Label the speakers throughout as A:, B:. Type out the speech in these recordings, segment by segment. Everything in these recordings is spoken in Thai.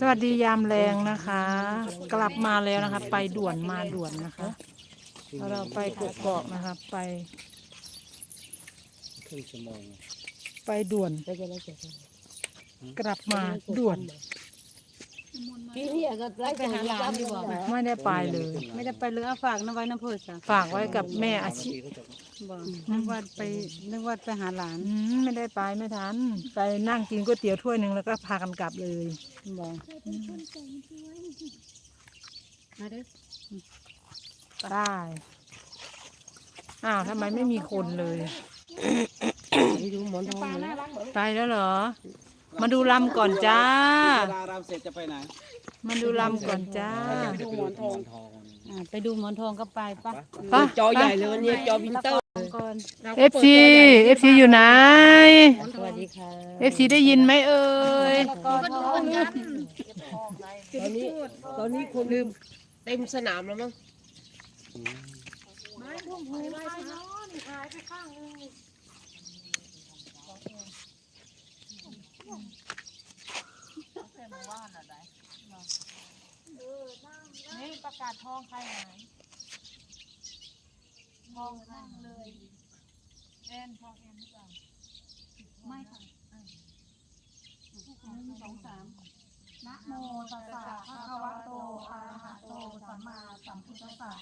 A: สวัสดียามแรงนะคะ กลับมาแล้วนะคะ ไปด่วนมาด่วนนะคะเราไปกกอกนะคะ ไป
B: ครึ่งชั่วโมง
A: ไปด่วน
C: ไปจะได้เจ็ด
A: กลับมาด่วน
C: พี่นี่ก็ไล่ไปหาหลานดีกว่า
A: ไม่ได้ไปเลย
D: ไม่ได้ไปเรือเอาฝากน้ำไว้น้ำเพื่อจ้ะ
A: ฝากไว้กับแม่อาชิ
D: บอกนึกว่าไปนึกว่าไปหาหลาน
A: อืมไม่ได้ไปไม่ทันไปนั่งกินก๋วยเตี๋ยวถ้วยหนึ่งแล้วก็พากันกลับเลย
D: บอก
C: มาเด้อ
A: ได้อ้าวทำไมไม่มีคนเลย
C: ไปดูหมอนทองเลย
A: ไปแล้วเหรอ มาดูลำก่อนจ้า
B: เวลารำเสร็จจะไปไหน
A: มาดูลำก่อนจ้า
B: ดูหมอนทอง
D: อ่าไปดูหมอนทองก็ไปปะ
A: ไป
C: จอใหญ่เลยวันนี้จอวินเตอร์
D: ก่อน
A: เอฟซีเอฟซีอยู่ไหน
C: สวัสดีค่ะ
A: เอฟซีได้ยินไหมเอ่ย
D: ก่อนทอง
C: ตอนนี้ตอนนี้คนลืมเต็มสนามแล้วมั้ง
A: นี่ ประกาศทองใครหายทองนั่งเลยแอนทองแอนหรือเปล่า
D: ไม่ค่ะหนึ่งสองสาม
E: นะโมตัสสะภะคะวะโตอะระหะโตสัมมาสัมพุทธัสสะ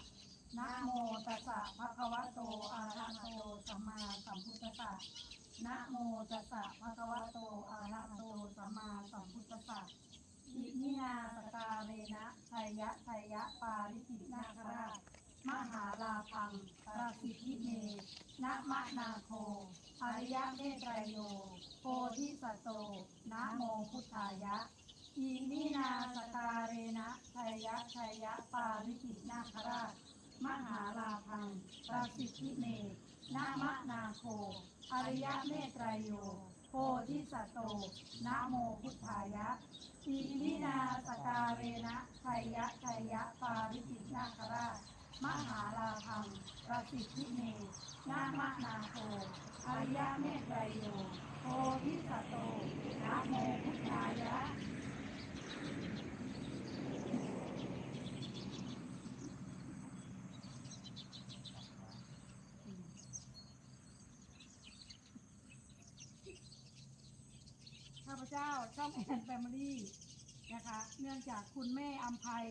E: นะโมตัสสะภะคะวะโตอะระหะโตสัมมาสัมพุทธัสสะนะโมตัสสะภะคะวะโตอะระหะโตสัมมาสัมพุทธัสสะ อิมินาสกาเรนะชัยยะชัยยะปาริจินาคราชมหาลาพังปราสิทธิเมนะมะนาโคอริยะเมตรโยโพธิสัตโตนะโมพุทธายะอิมินาสกาเรนะชัยยะชัยยะปาริจินาคราชมหาลาพังประสิทธิเมนะมะนาโค อริยะเมตไตรโย โพธิสัตโตนะโมพุทธายะ อิมินาสกาเรนะชัยยะชัยยะปาริจินาคราช มหาลาพังประสิทธิเมนะมะนาโคอริยะเมตไตรโยโพธิสัตโตนะโมพุทธายะ ข้าพเจ้าช่ องแอนแฟมิลี่นะคะ เนื่องจากคุณแม่อัมภัย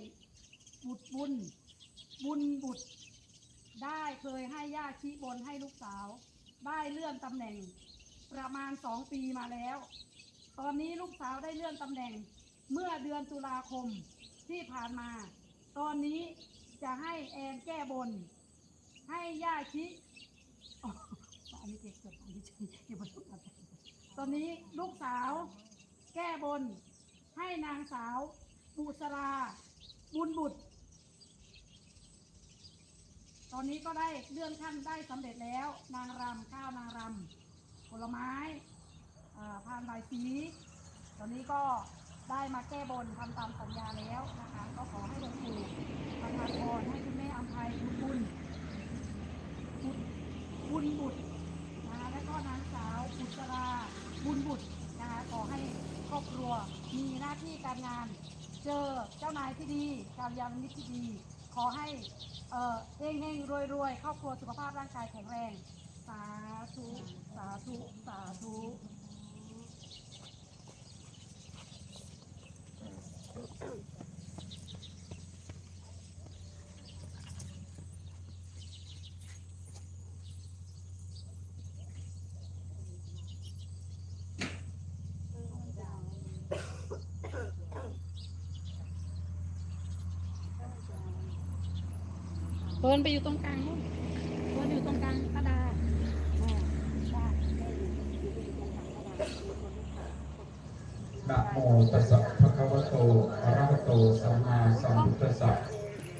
E: บุตรบุญ บุญบุตร ได้เคยให้ย่าชี้บนให้ลูกสาว ได้เลื่อนตำแหน่งประมาณสองปีมาแล้ว ตอนนี้ลูกสาวได้เลื่อนตำแหน่งเมื่อเดือนตุลาคมที่ผ่านมา ตอนนี้จะให้แอนแก้บน ให้ย่าชิอันนี้เก็บเก็บอันนี้เก็บไว้ตอนนี้ลูกสาว แก้บน ให้นางสาวบุษรา บุญบุตร ตอนนี้ก็ได้เลื่อนขั้นได้สำเร็จแล้ว นางรำข้าวนางรำผลไม้อ่านใบสี ตอนนี้ก็ได้มาแก้บนทำตามสัญญาแล้วนะคะ ก็ขอให้หลวงปู่ประทานพรให้คุณแม่อัมภัยบุญบุญบุญบุตรนะคะและก็นางสาวบุษราบุญบุตรนะคะขอให้ ครอบครัว มีหน้าที่การงาน เจอเจ้านายที่ดีการยานมิตรที่ดี ขอให้เอ่อเฮงเฮงรวยรวยๆครอบครัวสุขภาพร่างกายแข็งแรง สาธุ สาธุ
D: เพิ่นไปอยู่ตรงกลางนู่นเพิ่นอยู่ตรงกลางกระดาษ
F: นะโมตัสสะภะคะวะโตอะระหะโตสัมมาสัมพุทธัสสะ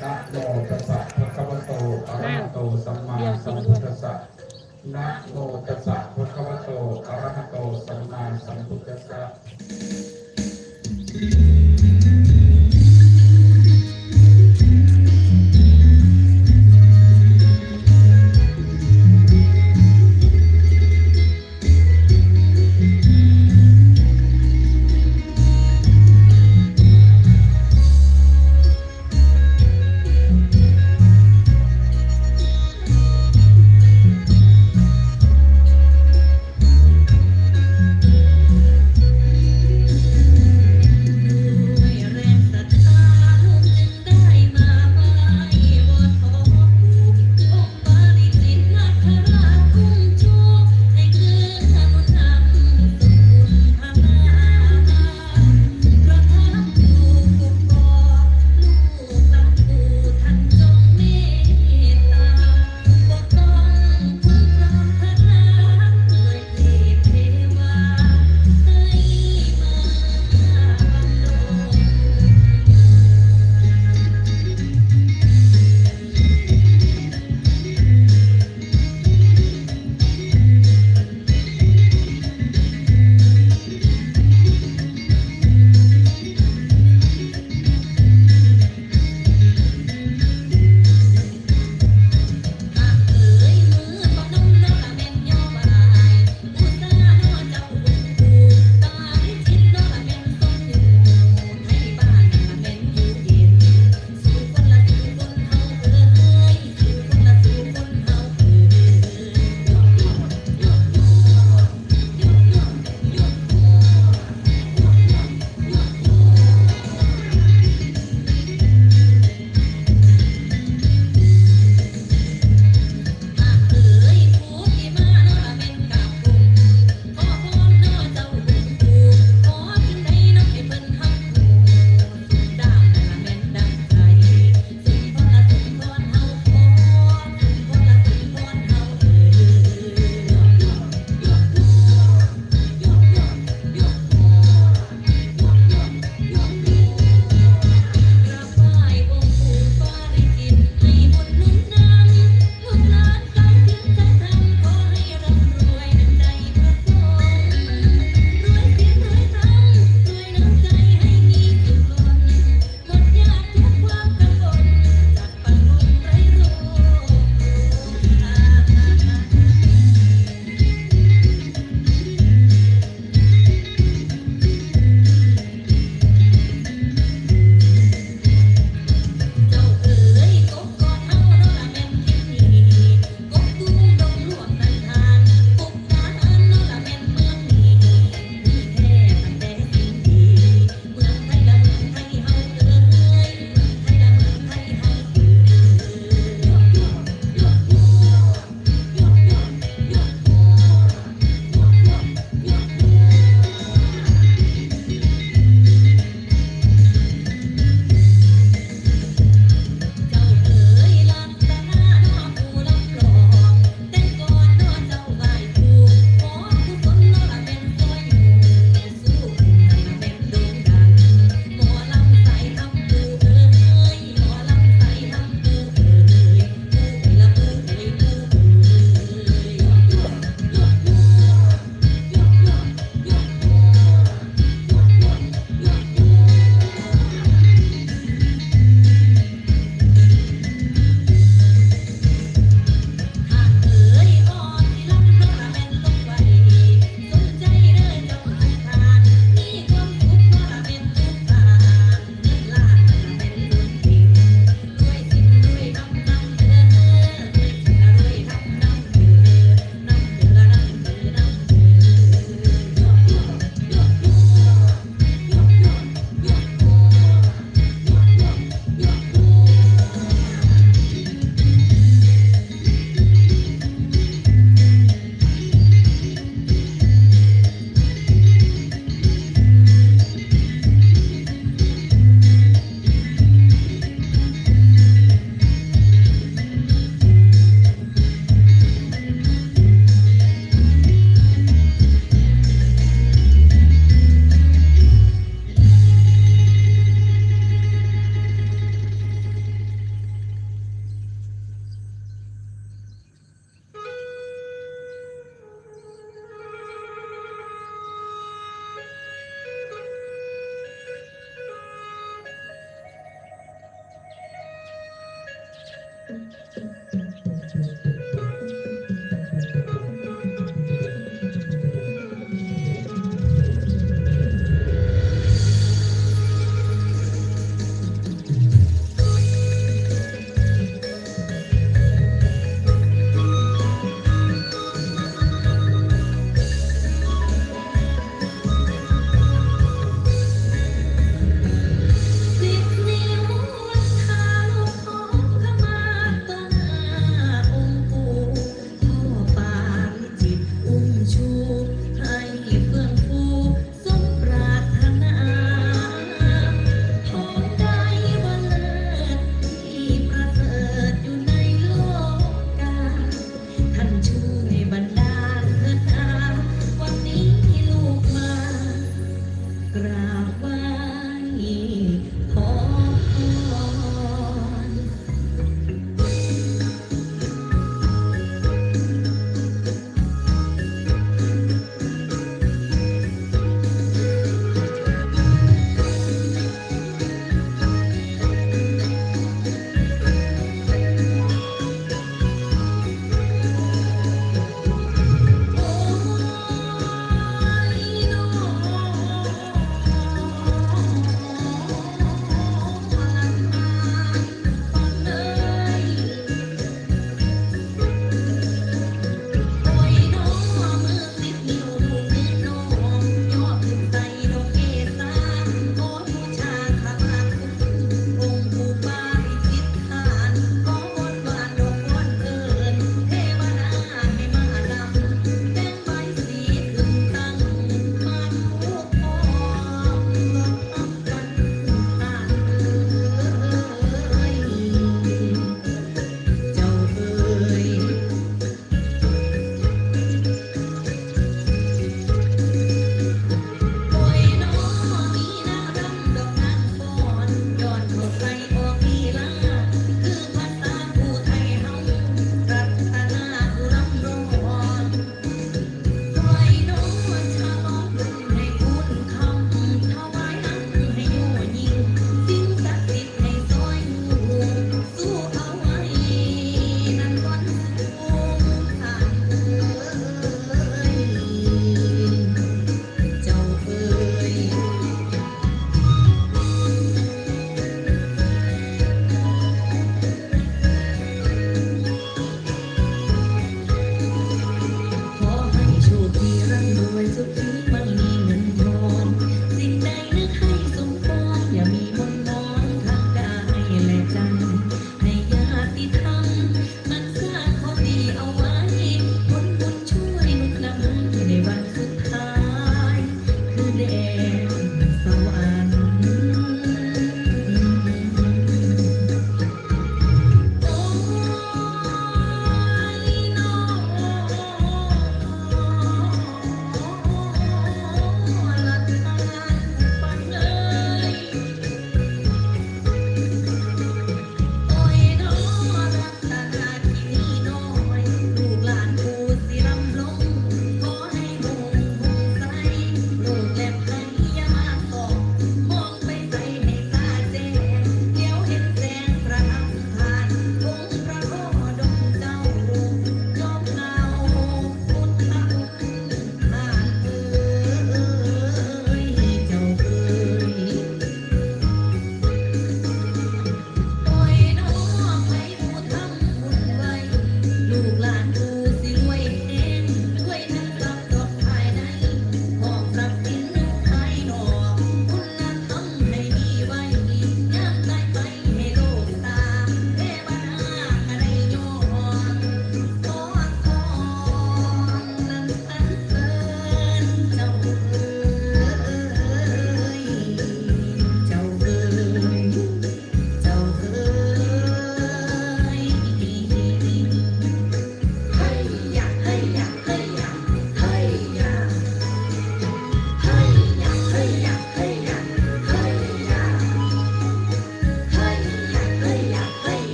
F: นะโมตัสสะภะคะวะโตอะระหะโตสัมมาสัมพุทธัสสะนะโมตัสสะภะคะวะโตอะระหะโตสัมมาสัมพุทธัสสะ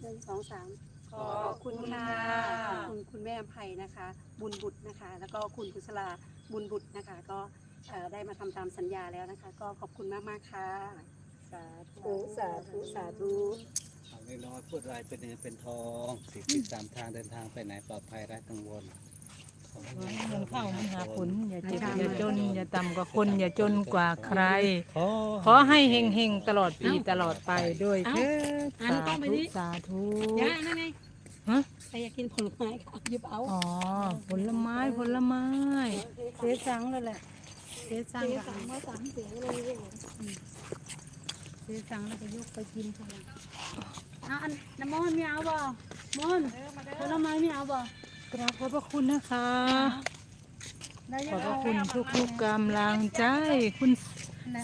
D: หนึ่งสองสามขอบคุณค่ะขอบคุณคุณแม่อภัยนะคะ บุญบุตรนะคะ แล้วก็คุณกุศลาบุญบุตรนะคะ ก็เอ่อได้มาทำตามสัญญาแล้วนะคะ ก็ขอบคุณมากมากๆค่ะ สาธุสาธุสาธุ
B: เอาเล็กน้อยพูดอะไรเป็นเงินเป็นทองสิติดตามทางเดินทางไปไหนปลอดภัยไร้กังวลขอให้
A: เงินเข้ามันหาผลอย่าเจ็บอย่าจนอย่าต่ำกว่าคนอย่าจนกว่าใคร
B: ขอ
A: ขอให้เฮงเฮงๆตลอดปีตลอดไปด้วยเถิด
D: อะ
A: สา
D: ต้องไป
A: ธุ
D: นี่
A: สาธุ
D: ย่านั่นไง
A: ฮะ
D: ใครอยากกินผลไม้ค่ะหยิบเอา
A: อ๋อผลไม้ผลไม้เสียจังเลยแหละเสียจัง
D: เจ๊
A: ก็
D: สั่งมาสามเสียงเลยลูก
A: เสียจังแล้วก็ยกไปกินเถอะ
D: อะอันน้ำมนต์ไม่เอาบ่มนต์ผลไม้ไม่เอาบ่
A: กราบขอบพระคุณนะคะ
D: ได้
A: ข
D: ยั
A: อบ
D: ง
A: พระคุณทุกๆกำลังใจ คุณ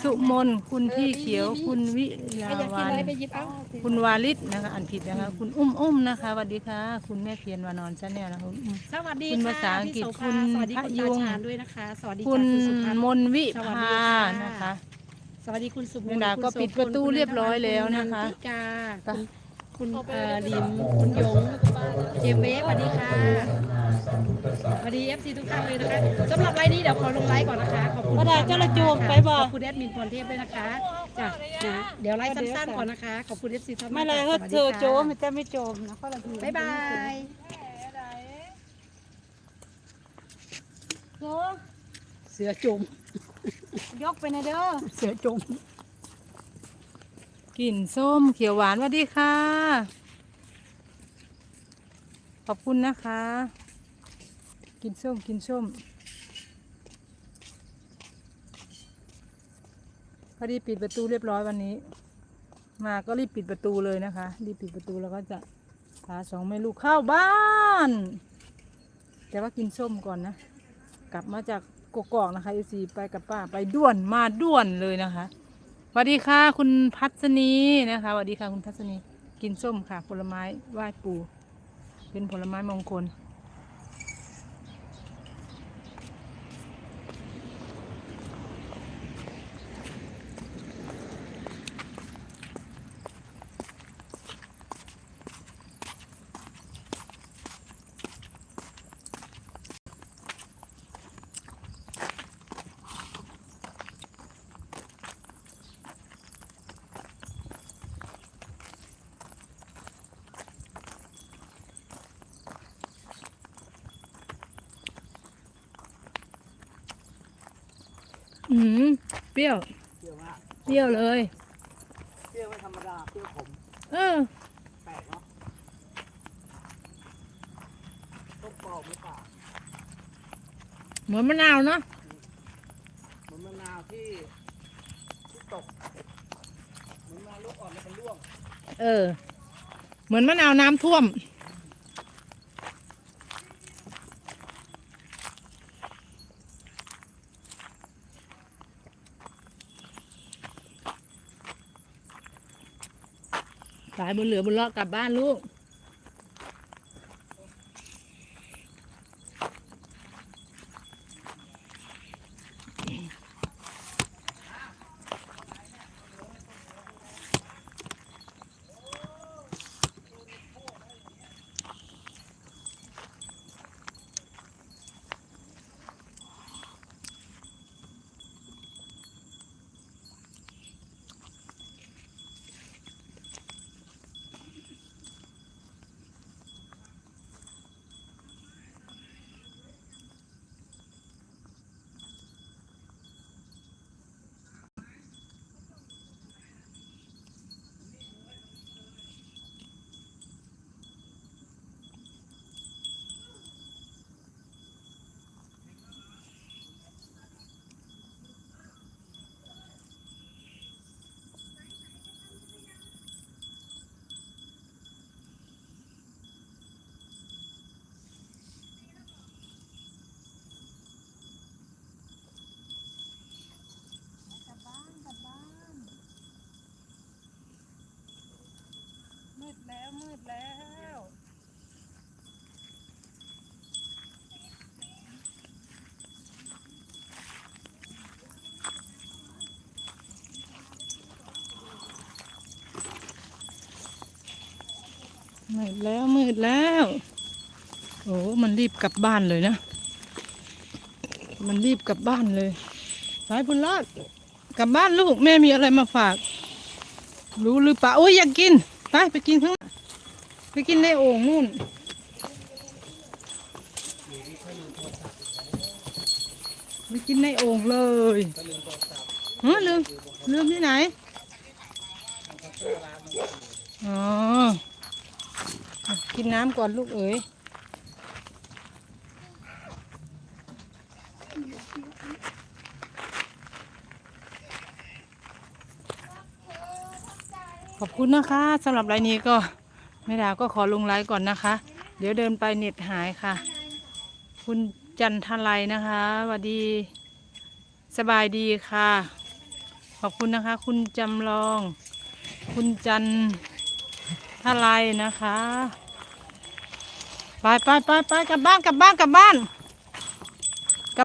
A: สุมน คุณพี่เขียว คุณวิลา
D: ใครอยากกิน
A: วั
D: อะไร
A: น
D: ไปหยิบเอา
A: คุณวาลิศนะคะอันผิดนะคะ คุณอุ้มอุ้มนะคะสวัสดีค่ะ คุณแม่เพียรวานอนชาแนลนะคะคุณอุ้ม
D: สวัสดี
A: คุณ
D: ค่ะ
A: ภาษาอังกฤษ
D: พี่โส
A: คุณ
D: ภาสวัสดี
A: พระ
D: คุณ
A: ยุ
D: ตางชาญด้วยนะคะสวัสดี
A: คุณ
D: จากสุพรรณ
A: มนวิ
D: สวัส
A: ภา
D: ดีค่ะ
A: นะคะ
D: สวัสดีคุณสุม
A: แมงดาก็
D: คุณโส
A: ปิดประตู
D: คุณ
A: เรียบร้อยแล้วนะคะ
D: ณนันทิกา
A: ไป
D: คุณ คุณเอ่อลิมคุณหยงเจมเบสสวัสดีค่ะ
F: สัมพุทธัสสะ
D: สวัสดีเอฟซีทุกท่านเลยนะคะสำหรับไลน์นี้เดี๋ยวขอลงไลฟ์ก่อนนะคะขอบคุณ
A: ป้าดาเจ้าละจูงไปบ่
D: ขอบคุณแอดมินพรเทพด้วยนะคะจ้ะนะเดี๋ยวไลฟ์สั้นๆก่อนนะคะขอบคุณเอฟซีท่าน
A: ไม่เลย
D: ค่ะ
A: เธอ
D: สวัสดีค่ะ
A: โจมจะไม่โจมนะก็ละ
D: บ๊ายบาย
E: โย
D: เสือจม
E: ยกไปนะเด้อ
D: เสือจม
A: กลิ่นส้มเขียวหวานสวัสดีค่ะ ขอบคุณนะคะ กินส้มกินส้มพอดีปิดประตูเรียบร้อยวันนี้ มาก็รีบปิดประตูเลยนะคะรีบปิดประตูแล้วก็จะพาสองแม่ลูกเข้าบ้านแต่ว่ากินส้มก่อนนะ กลับมาจากกกอกนะคะเอซีไปกับป้าไปด่วนมาด่วนเลยนะคะ วัสดีค่ะ คุณพัศนีนะคะสวัสดีค่ะคุณพัศนีกินส้มค่ะ ผลไม้ไหว้ปู่เป็นผลไม้มงคล อืมเป รี้ยว
B: เปรี้ยวมาก
A: เปรี้ยวเลย
B: เปรี้ยวไม่ธรรมดาเปรี้ยวขม
A: เออ
B: แปลกเนาะต้มปอกไม่ปาก
A: เหมือนมะนาวเนาะ
B: เหมือนมะนาวที่ที่ตกเหมือนมะนาวลูกอ่อนแล้วมันร่วง
A: เออ เหมือนมะนาวน้ำท่วมายบนเหลือบนเลาะกลับบ้านลูก มืดแล้วมืดแล้วมืดแล้วมืดแล้ว โอ้มันรีบกลับบ้านเลยนะ มันรีบกลับบ้านเลยสายบุญรอดกลับบ้านลูกแม่มีอะไรมาฝาก รู้หรือเปล่าโอ้ยอยากกิน ไปไปกินข้าง ไปกินในโอ่งนู่น ไปกินในโอ่งเลยเฮ้ลืม ลืมที่ไหน อ๋อ กินน้ำก่อนลูกเอ๋ยขอบคุณนะคะสำหรับไลน์นี้ก็ แม่ดาก็ขอลงไลน์ก่อนนะคะ เดี๋ยวเดินไปเน็ตหายค่ะ คุณจันทไลนะคะสวัสดีสบายดีค่ะ ขอบคุณนะคะ คุณจำลอง คุณจันทไลนะคะ ไปไปไปไปกลับบ้านกลับบ้านกลับบ้าน